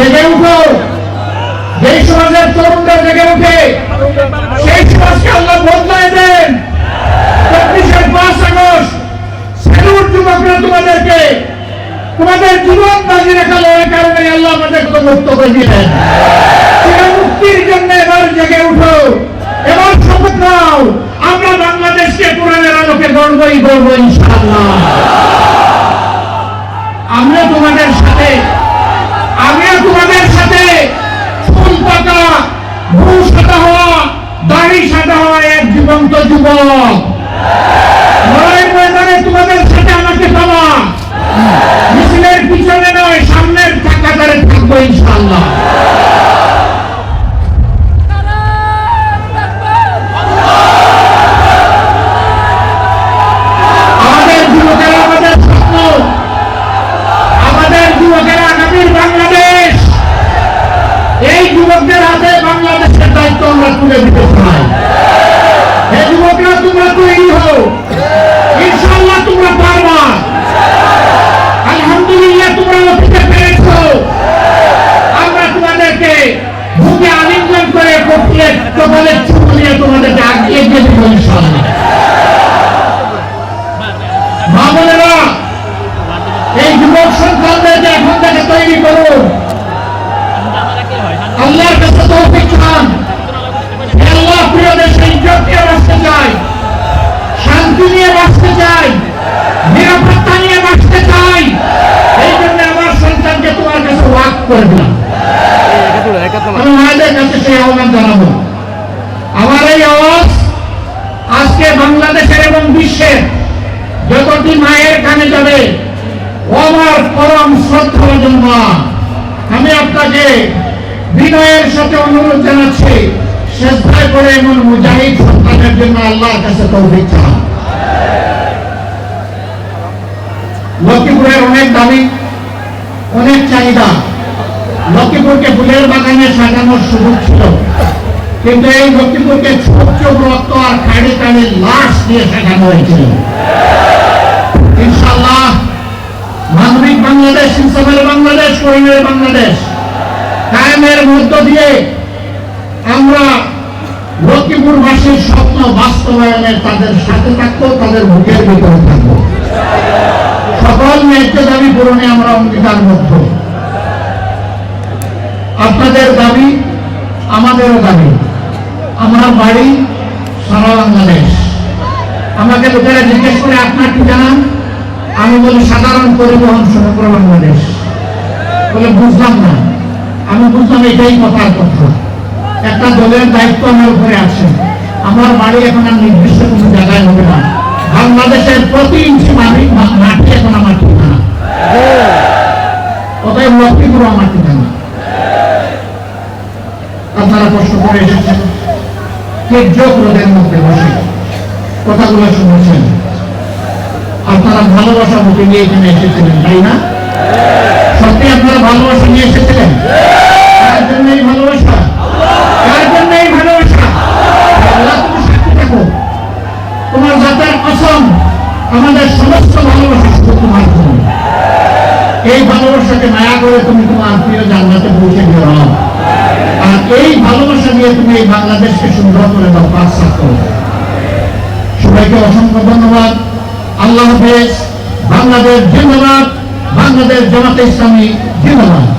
জেগে উঠো। যেই সমাজের তরুণরা জেগে উঠে, সেই সমাজকে আল্লাহ বদলায় দেন। চব্বিশের পাঁচ আগস্ট, সেলুট যুবকরা তোমাদেরকে, তোমাদের জীবন বাজি কারণে আল্লাহ আমাদের মুক্ত করে দিলেন। মুক্তির জন্য এবার জেগে উঠো। এবার শপথ নাও। আমরা বাংলাদেশকে কোরআনের আলোকে গড়বো ইনশাআল্লাহ। আমরা তোমাদের সাথে আমিও তোমাদের সাথে ফুল সাদা হওয়া, দাড়ি সাদা হওয়া এক জীবন্ত যুবক। লড়াই ময়দানে তোমাদের সাথে আমাকে পাওয়া মিছিলের পিছনে নয়, সামনের কাতারে থাকব ইনশাআল্লাহ। কাছে ওয়াক করে দিলাম। আমি মায়েদের কাছে সেই আহ্বান জানাব। আমার এই আওয়াজ আজকে বাংলাদেশের এবং বিশ্বের যতটি মায়ের কানে যাবে আমার পরম শ্রদ্ধাভাজন মা আমি আপনাকে বিনয়ের সাথে অনুরোধ জানাচ্ছি শ্রদ্ধায় করে এমন মুজাহিদ সন্তানের জন্য আল্লাহর কাছে তৌফিক চান। লক্ষ্মীপুরের অনেক দাবি অনেক চাহিদা। লক্ষ্মীপুরকে ফুলের বাগানে সাজানোর সুযোগ ছিল। কিন্তু এই লক্ষ্মীপুরকে ছোট চোখ রক্ত আর কাড়ে কাড়ে লাশ দিয়ে সাজানো হয়েছিল। ইনশাল্লাহ বাংলাদেশ ইনসাফের বাংলাদেশ, করিমের বাংলাদেশ কায়েমের মধ্য দিয়ে আমরা লক্ষ্মীপুরবাসীর স্বপ্ন বাস্তবায়নের তাদের সাথে থাকব, তাদের মুখের ভিতরে থাকব। সকল ন্যায্য দাবি পূরণে আমরা অঙ্গীকারবদ্ধ আপনাদের দাবি আমাদেরও দাবি আমরা বাড়ি সারা বাংলাদেশ আমাকে লোকেরা জিজ্ঞেস করে আপনার কি জানান? আমি বলি, সাধারণ পরিবহন সমগ্র বাংলাদেশ। বলে, বুঝলাম না। আমি বুঝলাম এটাই কথার কথা। একটা দলের দায়িত্ব আমার উপরে আছে। আমার বাড়ি এখন আর নির্দিষ্ট কোনো জায়গায় হবে না। বাংলাদেশের প্রতি ইঞ্চি মাটি মাটি এখন আমার ঠিকানা। অতএব লক্ষ্মীপুর আমার ঠিকানা। আপনারা প্রশ্ন করে এসেছেন কে যোগ রোদের মধ্যে বসে। কথাগুলো শুনেছেন। আপনারা ভালোবাসা মুখে নিয়ে এখানে এসেছিলেন, তাই না? সত্যি আপনারা ভালোবাসা নিয়ে এসেছিলেন? তোমার সমস্ত ভালোবাসা এই করে তুমি তোমার দিও। আর এই ভালোবাসা দিয়ে তুমি এই বাংলাদেশকে সুন্দর করে দাও পাঁচ করো। সবাইকে অসংখ্য ধন্যবাদ। আল্লাহ হাফেজ। বাংলাদেশ জিন্দাবাদ। বাংলাদেশ জামাতে ইসলামী জিন্দাবাদ।